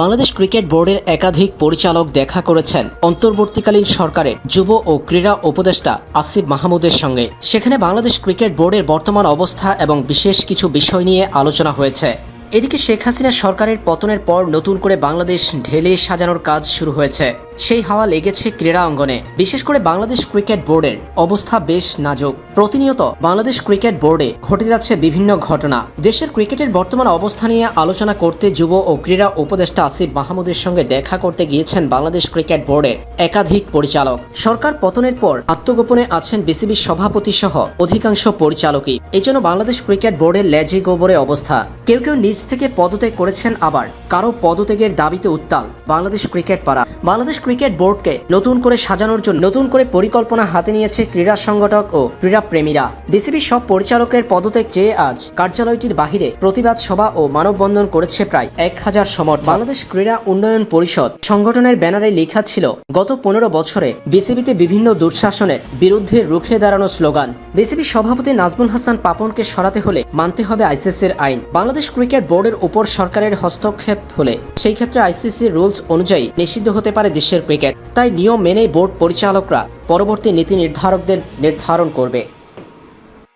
Bangladesh cricket বোর্ডের একাধিক পরিচালক দেখা করেছেন অন্তর্বর্তীকালীন সরকারের যুব ও ক্রীড়া উপদেষ্টা আসিফ মাহমুদের সঙ্গে। সেখানে বাংলাদেশ ক্রিকেট বোর্ডের বর্তমান অবস্থা এবং বিশেষ কিছু বিষয় নিয়ে আলোচনা হয়েছে। এদিকে শেখ হাসিনা সরকারের পতনের পর নতুন করে বাংলাদেশ ঢেলে সাজানোর কাজ শুরু হয়েছে। সেই হাওয়া লেগেছে ক্রীড়া অঙ্গনে। বিশেষ করে বাংলাদেশ ক্রিকেট বোর্ডের অবস্থা বেশ নাজুক। প্রতিনিয়ত বাংলাদেশ ক্রিকেট বোর্ডে ঘটে যাচ্ছে বিভিন্ন ঘটনা। দেশের ক্রিকেটের বর্তমান অবস্থা নিয়ে আলোচনা করতে যুব ও ক্রীড়া উপদেষ্টা আসিফ মাহমুদের সঙ্গে দেখা করতে গিয়েছেন বাংলাদেশ ক্রিকেট বোর্ডের একাধিক পরিচালক। সরকার পতনের পর আত্মগোপনে আছেন বিসিবির সভাপতি সহ অধিকাংশ পরিচালকই। এই জন্য বাংলাদেশ ক্রিকেট বোর্ডের লেজি গোবরে অবস্থা। কেউ কেউ নিজ থেকে পদত্যাগ করেছেন আবার। কারও পদত্যাগের দাবিতে উত্তাল বাংলাদেশ ক্রিকেট পাড়া। বাংলাদেশ ক্রিকেট বোর্ডকে নতুন করে সাজানোর জন্য নতুন করে পরিকল্পনা হাতে নিয়েছে ক্রীড়া সংগঠক ও ক্রীড়া প্রেমীরা। বিসিবির সব পরিচালকের পদত্যাগ চেয়ে আজ কার্যালয়টির বাহিরে প্রতিবাদ সভা ও মানববন্ধন করেছে প্রায় এক হাজার সমর্থক। বাংলাদেশ ক্রীড়া উন্নয়ন পরিষদ সংগঠনের ব্যানারে লেখা ছিল, গত পনেরো বছরে বিসিবিতে বিভিন্ন দুঃশাসনের বিরুদ্ধে রুখে দাঁড়ানো স্লোগান। বিসিবি সভাপতি নাজমুল হাসান পাপনকে সরাতে হলে মানতে হবে আইসিসির আইন। বাংলাদেশ ক্রিকেট বোর্ডের উপর সরকারের হস্তক্ষেপ হলে সেই ক্ষেত্রে আইসিসি রুলস অনুযায়ী নিষিদ্ধ হতে পারে দেশের ক্রিকেট। তাই নিয়ম মেনেই বোর্ড পরিচালকরা পরবর্তী নীতি নির্ধারকদের নির্ধারণ করবে।